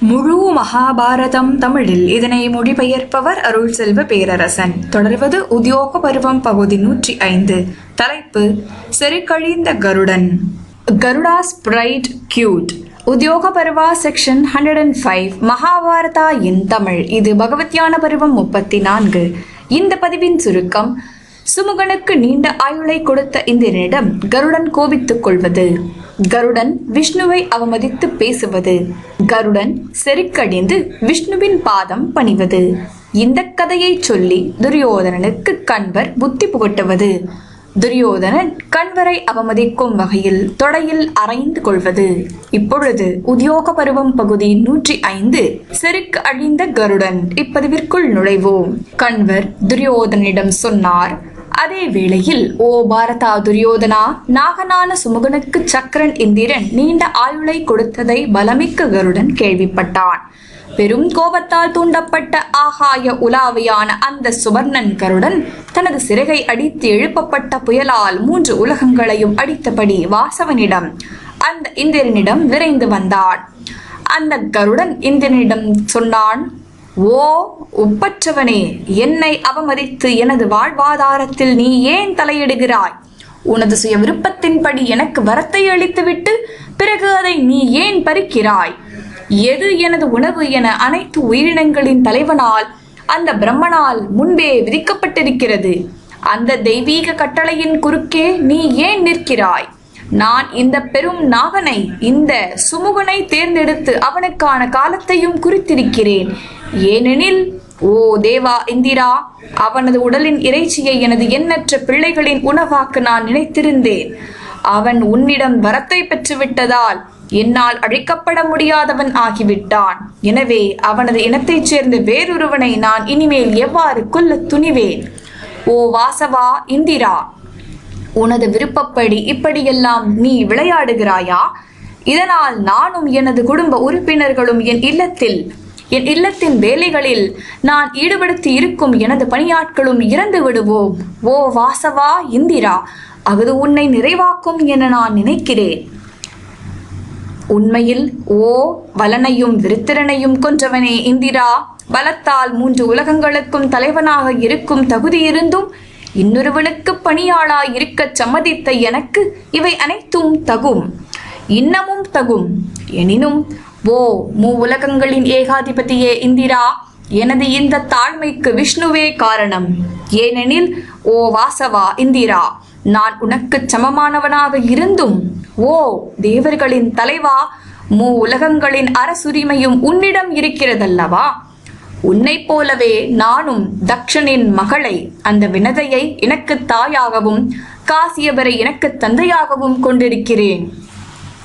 முழு மகாபாரதம் தமிழில் இதனை மொழிபெயர்ப்பவர் அருள் செல்வ பேரரசன். தொடர்வது உத்தியோக பருவம் பகுதி நூற்றி ஐந்து தலைப்பு செருக்கழிந்த கருடன். கருடாஸ் bright cute. Udyoga Parva section hundred and five. Mahabharata in Tamil. இது பகவத்யான பருவம் முப்பத்தி நான்கு. இந்த பதிவின் சுருக்கம் சுமுகனுக்கு நீண்ட ஆயுளை கொடுத்த இந்திரனிடம் கருடன் கோபித்துக் கொள்வது. கருடன் விஷ்ணுவை அவமதித்து பேசுவது. கருடன் செருக்கடிந்து விஷ்ணுவின் பாதம் பணிவது. இந்த கதையை சொல்லி துரியோதனனுக்கு கண்வர் புத்தி புகட்டுவது. துரியோதனன் கண்வரை அவமதிக்கும் வகையில் தொடையில் அரைந்து கொள்வது. இப்பொழுது உத்தியோக பருவம் பகுதி நூற்றி ஐந்து. செருக்கு அழிந்த கருடன் இப்பதிவிற்குள் நுழைவோம். கண்வர் துரியோதனிடம் சொன்னார் அதே வேளையில் ஓ பாரதா துரியோதனா நாகனான சுமுகனுக்கு சக்கரன் இந்திரன் நீண்ட ஆயுளை கொடுத்ததை பலமிக்க கருடன் கேள்விப்பட்டான். பெரும் கோபத்தால் தூண்டப்பட்ட ஆகாய உலாவியான அந்த சுவர்ணன் கருடன் தனது சிறகை அடித்து எழுப்பப்பட்ட புயலால் மூன்று உலகங்களையும் அடித்தபடி வாசவனிடம் அந்த இந்திரனிடம் விரைந்து வந்தான். அந்த கருடன் இந்திரனிடம் சொன்னான் ஓ உப்பற்றவனே என்னை அவமதித்து எனது வாழ்வாதாரத்தில் நீ ஏன் தலையிடுகிறாய்? உனது சுய விருப்பத்தின்படி எனக்கு வரத்தை அளித்துவிட்டு பிறகு அதை நீ ஏன் பறிக்கிறாய்? எது எனது உணவு என அனைத்து உயிரினங்களின் தலைவனால் அந்த பிரம்மனால் முன்பே விதிக்கப்பட்டிருக்கிறது. அந்த தெய்வீக கட்டளையின் குறுக்கே நீ ஏன் நிற்கிறாய்? நான் இந்த பெரும் நாகனை இந்த சுமுகனை தேர்ந்தெடுத்து அவனுக்கான காலத்தையும் குறித்திருக்கிறேன். ஏனெனில் ஓ தேவா இந்திரா அவனது உடலின் இறைச்சியை எனது எண்ணற்ற பிள்ளைகளின் உணவாக்க நான் நினைத்திருந்தேன். அவன் உன்னிடம் வரத்தை பெற்றுவிட்டதால் என்னால் அழிக்கப்பட முடியாதவன் ஆகிவிட்டான். எனவே அவனது இனத்தைச் சேர்ந்த வேறொருவனை நான் இனிமேல் எவ்வாறு கொல்ல துணிவேன்? ஓ வாசவா இந்திரா உனது விருப்பப்படி இப்படியெல்லாம் நீ விளையாடுகிறாயா? இதனால் நானும் எனது குடும்ப உறுப்பினர்களும் என் இல்லத்தில் என் இல்லத்தின் வேலைகளில் நான் ஈடுபடுத்தி இருக்கும் எனது பணியாட்களும் இறந்து விடுவோம். ஓ வாசவா இந்திரா அது உன்னை நிறைவாக்கும் என நான் நினைக்கிறேன். உண்மையில் ஓ வலனையும் விருத்திரனையும் கொன்றவனே இந்திரா. பலத்தால் மூன்று உலகங்களுக்கும் தலைவனாக இருக்கும் தகுதி இருந்தும் இன்னொருவனுக்கு பணியாளாய் இருக்கச் சம்மதித்த எனக்கு இவை அனைத்தும் தகும். இன்னமும் தகும். எனினும் ஓ மூ உலகங்களின் ஏகாதிபதியே இந்திரா எனது இந்த தாழ்மைக்கு விஷ்ணுவே காரணம். ஏனெனில் ஓ வாசவா இந்திரா நான் உனக்கு சமமானவனாக இருந்தும் ஓ தேவர்களின் தலைவா மூ உலகங்களின் அரசுரிமையும் உன்னிடம் இருக்கிறதல்லவா? உன்னைப் போலவே நானும் தக்ஷனின் மகளை அந்த வினதையை எனக்கு தாயாகவும் காசியபரை எனக்கு தந்தையாகவும் கொண்டிருக்கிறேன்.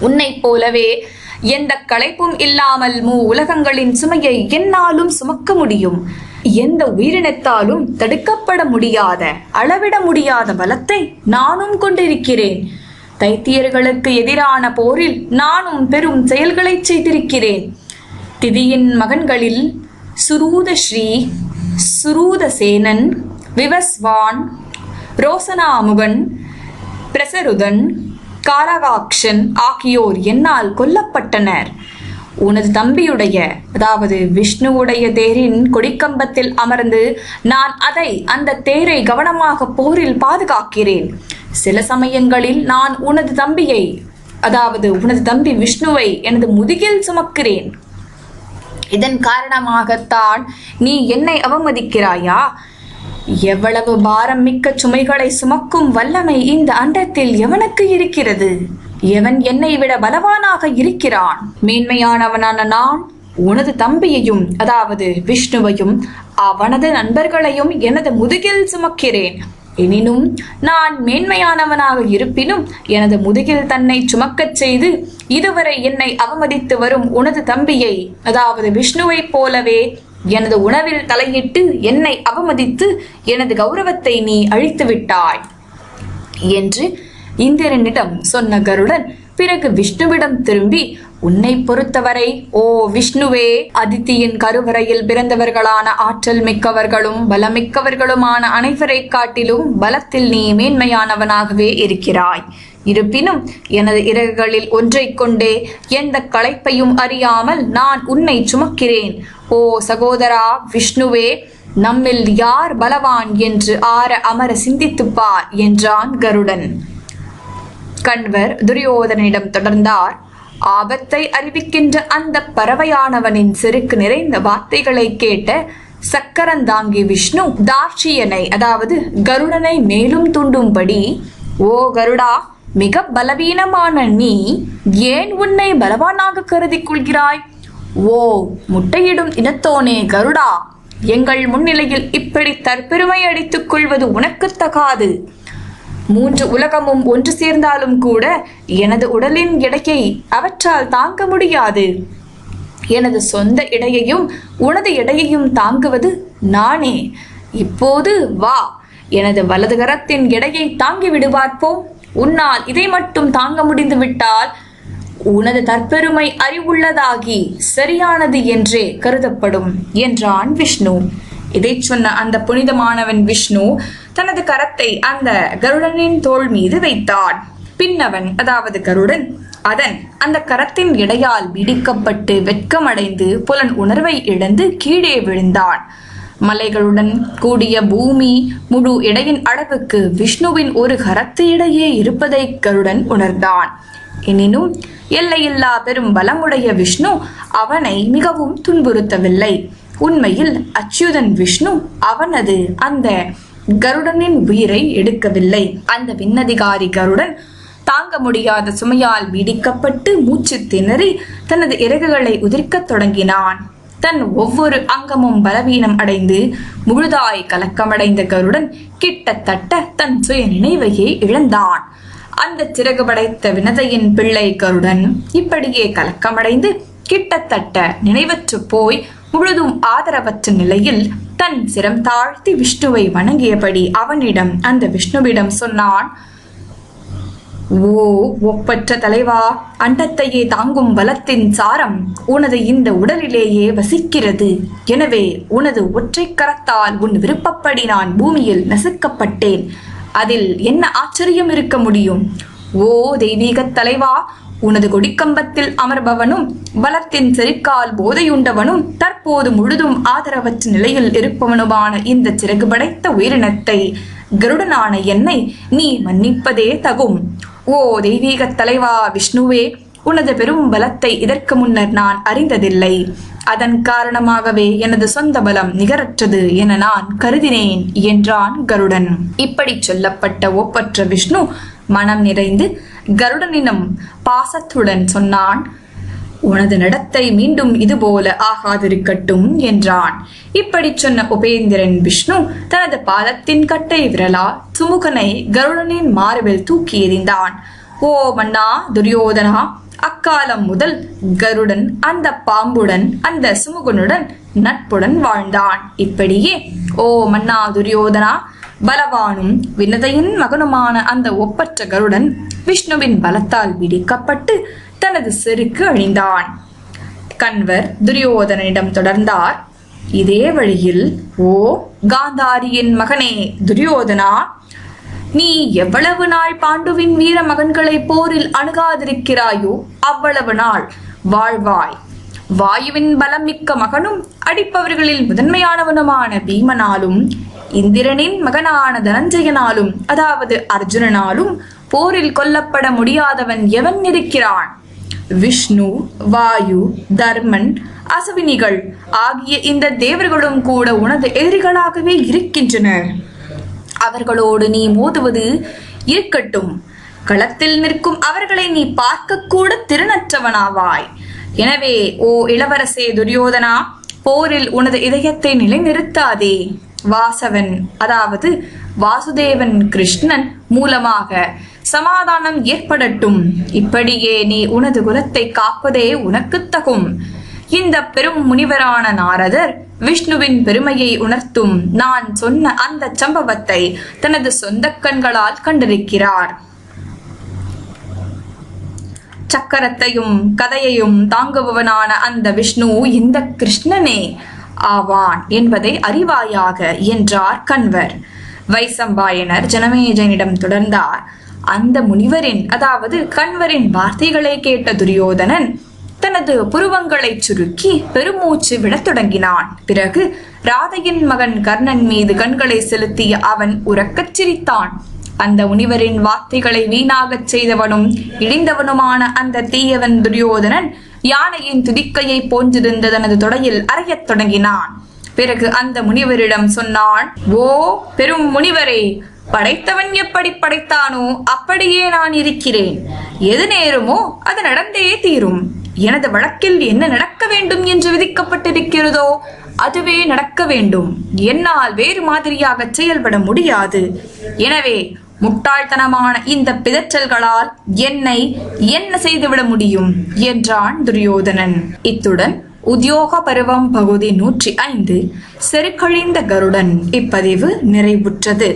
உன்னைப் போலவே எந்த களைப்பும் இல்லாமல் மூ உலகங்களின் சுமையை என்னாலும் சுமக்க முடியும். எந்த உயிரினத்தாலும் தடுக்கப்பட முடியாத அளவிட முடியாத பலத்தை நானும் கொண்டிருக்கிறேன். தைத்தியர்களுக்கு எதிரான போரில் நானும் பெரும் செயல்களை செய்திருக்கிறேன். திதியின் மகன்களில் சுரூத ஸ்ரீ சுரூத சுரூதசேனன் விவஸ்வான் ரோசனாமுகன் பிரசருதன் காரகாக்ஷன் ஆகியோர் என்னால் கொல்லப்பட்டனர். உனது தம்பியுடைய அதாவது விஷ்ணுவுடைய தேரின் கொடிக்கம்பத்தில் அமர்ந்து நான் அதை அந்த தேரை கவனமாக போரில் பாதுகாக்கிறேன். சில சமயங்களில் நான் உனது தம்பியை அதாவது உனது தம்பி விஷ்ணுவை எனது முதுகில் சுமக்கிறேன். இதன் காரணமாகத்தான் நீ என்னை அவமதிக்கிறாயா? எவ்வளவு பாரம் மிக்க சுமைகளை சுமக்கும் வல்லமை இந்த அண்டத்தில் எவனுக்கு இருக்கிறது? எவன் என்னை விட பலவானாக இருக்கிறான்? மேன்மையானவனான நான் உனது தம்பியையும் அதாவது விஷ்ணுவையும் அவனது நண்பர்களையும் எனது முதுகில் சுமக்கிறேன். எனினும் நான் மேன்மையானவனாக இருப்பினும் எனது முதுகில் தன்னை சுமக்கச் செய்து இதுவரை என்னை அவமதித்து வரும் உனது தம்பியை அதாவது விஷ்ணுவைப் போலவே எனது உணவில் தலையிட்டு என்னை அவமதித்து எனது கௌரவத்தை நீ அழித்து விட்டாய் என்று இந்திரனிடம் சொன்ன கருடன் பிறகு விஷ்ணுவிடம் திரும்பி உன்னை பொறுத்தவரை ஓ விஷ்ணுவே அதித்தியின் கருவறையில் பிறந்தவர்களான ஆற்றல் மிக்கவர்களும் பலமிக்கவர்களுமான அனைவரை காட்டிலும் பலத்தில் நீ மேன்மையானவனாகவே இருக்கிறாய். இருப்பினும் எனது இறகுகளில் ஒன்றைக் கொண்டே எந்த களைப்பையும் அறியாமல் நான் உன்னை சுமக்கிறேன். ஓ சகோதரா விஷ்ணுவே நம்மில் யார் பலவான் என்று ஆற அமர சிந்தித்துப் பார் என்றான் கருடன். கண்வர் துரியோதனிடம் தொடர்ந்தார். ஆபத்தை அறிவிக்கின்ற அந்த பறவையானவனின் செருக்கு நிறைந்த வார்த்தைகளை கேட்ட சக்கரந்தாங்கி விஷ்ணு தார்ஷியனை அதாவது கருடனை மேலும் தூண்டும்படி ஓ கருடா மிக பலவீனமான நீ ஏன் உன்னை பலவானாக கருதி கொள்கிறாய்? ஓ முட்டையிடும் இனத்தோனே கருடா எங்கள் முன்னிலையில் இப்படி தற்பெருமை அடித்துக் கொள்வது உனக்கு தகாது. மூன்று உலகமும் ஒன்று சேர்ந்தாலும் கூட எனது உடலின் எடையை அவற்றால் தாங்க முடியாது. எனது சொந்த எடையையும் உனது எடையையும் தாங்குவது நானே. இப்போது வா. எனது வலது கரத்தின் எடையை தாங்கி விடுவார்ப்போம் உன்னால் இதை மட்டும் தாங்க முடிந்து விட்டால் உனது தற்பெருமை அறிவுள்ளதாகி சரியானது என்றே கருதப்படும் என்றான் விஷ்ணு. இதைச் சொன்ன அந்த புனிதமானவன் விஷ்ணு தனது கரத்தை அந்த கருடனின் தோள் மீது வைத்தான். பின்னவன் அதாவது கருடன் அதன் அந்த கரத்தின் இடையால் பிடிக்கப்பட்டு வெட்கமடைந்து புலன் உணர்வை இழந்து கீழே விழுந்தான். மலைகளுடன் கூடிய பூமி முழு இடையின் அளவுக்கு விஷ்ணுவின் ஒரு கரத்து இடையே இருப்பதை கருடன் உணர்ந்தான். எனினும் எல்லையில்லா பெரும் பலமுடைய விஷ்ணு அவனை மிகவும் துன்புறுத்தவில்லை. உண்மையில் அச்சுதன் விஷ்ணு அவனது அந்த கருடனின் உயிரை எடுக்கவில்லை. அந்த விண்ணதிகாரி கருடன் தாங்க முடியாத சுமையால் பீடிக்கப்பட்டு மூச்சு திணறி தனது இறகுகளை உதிர்க்கத் தொடங்கினான். தன் ஒவ்வொரு அங்கமும் பலவீனம் அடைந்து முழுதாய் கலக்கமடைந்த கருடன் கிட்டத்தட்ட தன் சுய நினைவையே இழந்தான். அந்த சிறகு படைத்த வினதையின் பிள்ளை கருடன் இப்படியே கலக்கமடைந்து கிட்டத்தட்ட நினைவற்று போய் முழுதும் ஆதரவற்ற நிலையில் தன் சிரம் தாழ்த்தி விஷ்ணுவை வணங்கியபடி அவனிடம் அந்த விஷ்ணுவிடம் சொன்னான் ஓ ஒப்பற்ற தலைவா அண்டத்தையே தாங்கும் பலத்தின் சாரம் உனது இந்த உடலிலேயே வசிக்கிறது. எனவே உனது ஒற்றை கரத்தால் உன் விருப்பப்படி நான் பூமியில் நசுக்கப்பட்டேன். அதில் என்ன ஆச்சரியம் இருக்க முடியும்? ஓ தெய்வீகத் தலைவா உனது கொடிக்கம்பத்தில் அமர்பவனும் பலத்தின் செருக்கால் போதையுண்டவனும் தற்போது முழுதும் ஆதரவற்ற நிலையில் இருப்பவனுமான இந்த சிறகு படைத்த உயிரினத்தை கருடனான என்னை நீ மன்னிப்பதே தகும். ஓ தெய்வீக தலைவா விஷ்ணுவே உனது பெரும் பலத்தை இதற்கு முன்னர் நான் அறிந்ததில்லை. அதன் காரணமாகவே எனது சொந்த பலம் நிகரற்றது என நான் கருதினேன் என்றான் கருடன். இப்படி சொல்லப்பட்ட ஒப்பற்ற விஷ்ணு மனம் நிறைந்து கருடனிடம் பாசத்துடன் சொன்னான் உனது நடத்தை மீண்டும் இதுபோல ஆகாதிருக்கட்டும் என்றான். இப்படி சொன்ன உபேந்திரன் விஷ்ணு தனது பாதத்தின் கட்டை விரலா சுமுகனை கருடனின் மார்பில் தூக்கி எறிந்தான். ஓ மன்னா துரியோதனா அக்காலம் முதல் கருடன் அந்த பாம்புடன் அந்த சுமுகனுடன் நட்புடன் வாழ்ந்தான். இப்படியே ஓ மன்னா துரியோதனா பலவானும் வினதையின் மகனுமான அந்த ஒப்பற்ற கருடன் விஷ்ணுவின் பலத்தால் பிடிக்கப்பட்டு தனது செருக்கு அழிந்தான் கண்வர் துரியோதனனிடம் தொடர்ந்தார் இதே வழியில் ஓ காந்தாரியின் மகனே துரியோதனா நீ எவ்வளவு நாள் பாண்டுவின் வீர மகன்களை போரில் அணுகாதிருக்கிறாயோ அவ்வளவு நாள் வாழ்வாய். வாயுவின் பலம் மிக்க மகனும் அடிப்பவர்களில் முதன்மையானவனுமான பீமனாலும் இந்திரனின் மகனான தனஞ்சயனாலும் அதாவது அர்ஜுனனாலும் போரில் கொல்லப்பட முடியாதவன் எவன் இருக்கிறான்? விஷ்ணு வாயு தர்மன் அசவினிகள் ஆகிய இந்த தேவர்களும் கூட உனது எதிரிகளாகவே இருக்கின்றனர் அவர்களோடு நீ மோதுவது இருக்கட்டும். களத்தில் நிற்கும் அவர்களை நீ பார்க்க கூட திறனற்றவனாவாய். எனவே ஓ இளவரசே துரியோதனா போரில் உனது இதயத்தை நிலைநிறுத்தாதே. வாசவன் அதாவது வாசுதேவன் கிருஷ்ணன் மூலமாக சமாதானம் ஏற்படட்டும். இப்படியே நீ உனது குலத்தை காப்பதே உனக்கு தகும். இந்த பெரும் முனிவரான நாரதர் விஷ்ணுவின் பெருமையை உணர்த்தும். நான் சொன்ன அந்த சம்பவத்தை தனது சொந்த கண்களால் கண்டிருக்கிறார். சக்கரத்தையும் கதையையும் தாங்குபவனான அந்த விஷ்ணு இந்த கிருஷ்ணனே. ஆவான் என்பதை அறிவாயாக என்றார் கண்வர். வைசம்பாயனர் ஜனமேஜனிடம் தொடர்ந்தார் அந்த முனிவரின் அதாவது கண்வரின் வார்த்தைகளை கேட்ட துரியோதனன் தனது புருவங்களை சுருக்கி பெருமூச்சு விடத் தொடங்கினான். பிறகு ராதையின் மகன் கர்ணன் மீது கண்களை செலுத்திய அவன் உறக்கச் சிரித்தான். அந்த முனிவரின் வார்த்தைகளை வீணாகச் செய்தவனும் இழிந்தவனுமான அந்த தீயவன் துரியோதனன் யானையின் துதிக்கையை போன்றிருந்த தனது தொடையில் அறையத் தொடங்கினான். பிறகு அந்த முனிவரிடம் சொன்னான் ஓ பெரும் முனிவரே படைத்தவன் எப்படி படைத்தானோ அப்படியே நான் இருக்கிறேன். எது நேருமோ அது நடந்தே தீரும். எனது வழக்கில் என்ன நடக்க வேண்டும் என்று விதிக்கப்பட்டிருக்கிறதோ அதுவே நடக்க வேண்டும். என்னால் வேறு மாதிரியாக செயல்பட முடியாது. எனவே முட்டாள்தனமான இந்த பிதற்றல்களால் என்னை என்ன செய்துவிட முடியும்? என்றான் துரியோதனன். இத்துடன் உத்தியோக பருவம் பகுதி நூற்றி ஐந்து செருக்கழிந்த கருடன் இப்பதிவு நிறைவுற்றது.